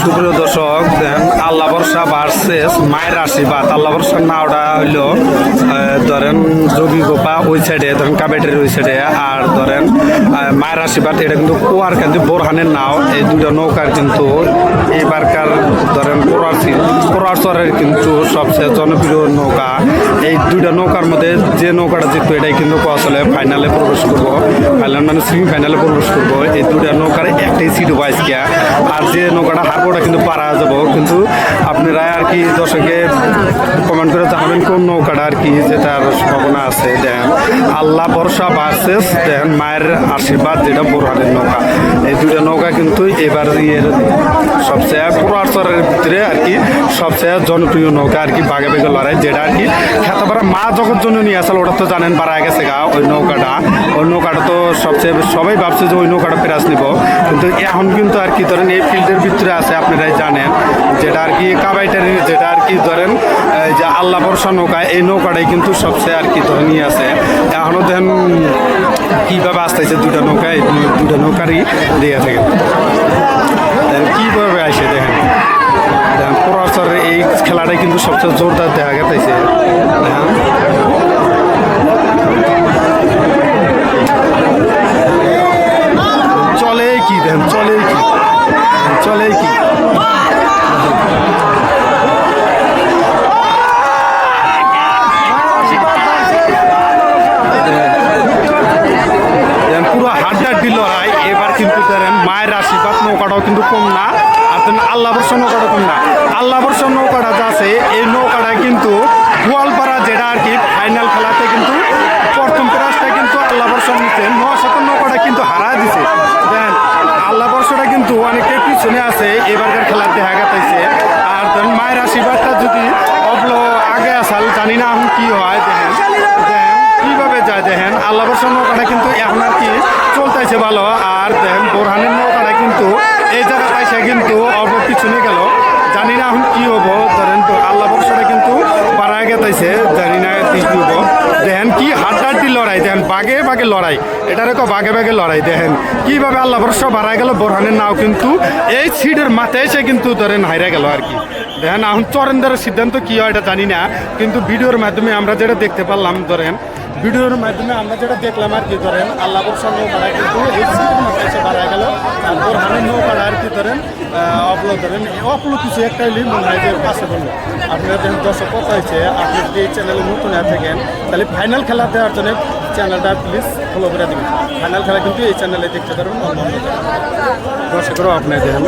সুপ্রিয় দর্শক দেন আল্লাহ বর্ষা ভার্সেস মায়ের আশীর্বাদ। আল্লাহ বর্ষার নাওটা হইল ধরেন যোগী গোপা ওই সাইডে ধরেন কাবেটের ওই সাইডে আর ধরেন মায়ের আশীর্বাদ, এটা কিন্তু কুয়ার কিন্তু, বোরহানের নাও, এই দুটো নৌকার কিন্তু এবারকার ধরেন, কোরার চরের কিন্তু সবচেয়ে জনপ্রিয় নৌকা। এই দুইটা নৌকার মধ্যে যে নৌকাটা জিতবে, এটাই কিন্তু আসলে ফাইনালে প্রবেশ করব। ফাইনাল মানে সেমি ফাইনালে প্রবেশ করব। এই দুইটা নৌকার একটাই সিট ওয়াইজ গিয়া যে নৌকাটা হারবো ওটা কিন্তু পারা যাব। কিন্তু আপনারা আর কি দর্শকে কমেন্ট করে জানাবেন কোন নৌকাটা আর কি যেটার সম্ভাবনা আছে। দেন আল্লাহ ভরসা বার্সেস দেন মায়ের আশীর্বাদ যেটা বোরহানের নৌকা। এই দুটা নৌকা কিন্তু এবার ইয়ের সবচেয়ে পুরো পুরাচরের ভিতরে আর সবচেয়ে জনপ্রিয় নৌকা আর কি বাগে বাগে লড়াই, যেটা আর কি খেতাপাড়া মা জগৎ জন্য নিয়ে আসলে, ওটা তো জানেন, পারা গেছে গা, ওই নৌকাটা। ওই নৌকাটা তো সবচেয়ে, সবাই ভাবছে যে ওই নৌকাটা প্রাইজ নিব। কিন্তু এখন কিন্তু আর কি, ধরেন এই ফিল্ডের ভিতরে আছে, আপনারাই জানেন, যেটা আর কি কাবাইটারি, যেটা আর কি ধরেন যে আল্লাহ বর্ষা নৌকা, এই নৌকাটাই কিন্তু সবচেয়ে আর কি ধরে নিয়ে আছে এখনও দেন কীভাবে আসতেছে দুটা নৌকা দুটা নৌকারই দিয়ে থাকে দেন কীভাবে আসে দেখেন দেখেন পুরাচরের এই সবচেয়ে জোরদার দেখা দেখেন চলে কি দেন, চলে কি? চলে কি? পুরো হাড্ডাড্ডি লড়াই, এবার কিন্তু মায়ের আশীর্বাদ নৌকাটাও কিন্তু কম না। আল্লাহ বর্ষ নৌকাটা না আল্লাহ বর্ষ নৌকাটা যা আছে, এই নৌকাটা কিন্তু গোয়ালপাড়া যেটা আর কি, ফাইনাল খেলাতে কিন্তু প্রথম প্রাইজটা কিন্তু আল্লাহ বর্ষ নিচ্ছে মহাশতর নৌকাটা কিন্তু হারা দিছে। দেন আল্লাহ বর্ষটা কিন্তু অনেকে পিছনে আছে, এবারকার খেলার দেখা গেছে। আর দেন মায়ের আশীর্বাদটা যদি অবলো আগে আসাল, জানি না এখন কি হয়, দেখেন। দেখেন কীভাবে যায়, দেখেন আল্লাহ বর্ষার নৌকাটা কিন্তু এখন আর কি চলতেছে ভালো আর দেখেন বোরহানের নৌকাটা কিন্তু এসে কিন্তু অল্প পিছনে গেল। জানি না এখন কি হব, ধরেন তো আল্লাহ বর্ষাটা কিন্তু বাড়ায় গেতেছে জানি না কি হব। দেখেন কি হাড্ডাড্ডি লড়াই, দেখেন বাগে বাগে লড়াই। এটা রেখো বাগে বাঘে লড়াই, দেখেন। কীভাবে আল্লাহ বর্ষা বাড়ায় গেল বোরহানের নাও কিন্তু এই সিটের মাথায় সে কিন্তু ধরেন হাইরা গেল আর কি। দেখেন, এখন চরেন্দ্রের সিদ্ধান্ত কি হয় এটা জানি না, কিন্তু ভিডিওর মাধ্যমে আমরা যেটা দেখতে পারলাম, ধরেন ভিডিওর মাধ্যমে আমরা যেটা দেখলাম আর কি, ধরেন আল্লাহ বর্ষা নৌকাটা কিন্তু এই গেল। আর বোরহানের নৌকাটা আর কি, ধরেন অপলো ধরেন অপলো কিছু একটা হলেই মনে হয় যে পাশে বলল আপনারা দেখেন দর্শক হয়েছে, আপনি যদি এই চ্যানেলে নতুন হয়ে থাকেন, তাহলে ফাইনাল খেলা দেওয়ার জন্য চ্যানেলটা প্লিজ ফলো করে দেবেন। ফাইনাল খেলা কিন্তু এই চ্যানেলে দেখতে পারবেন দর্শকরাও আপনি দেখেন।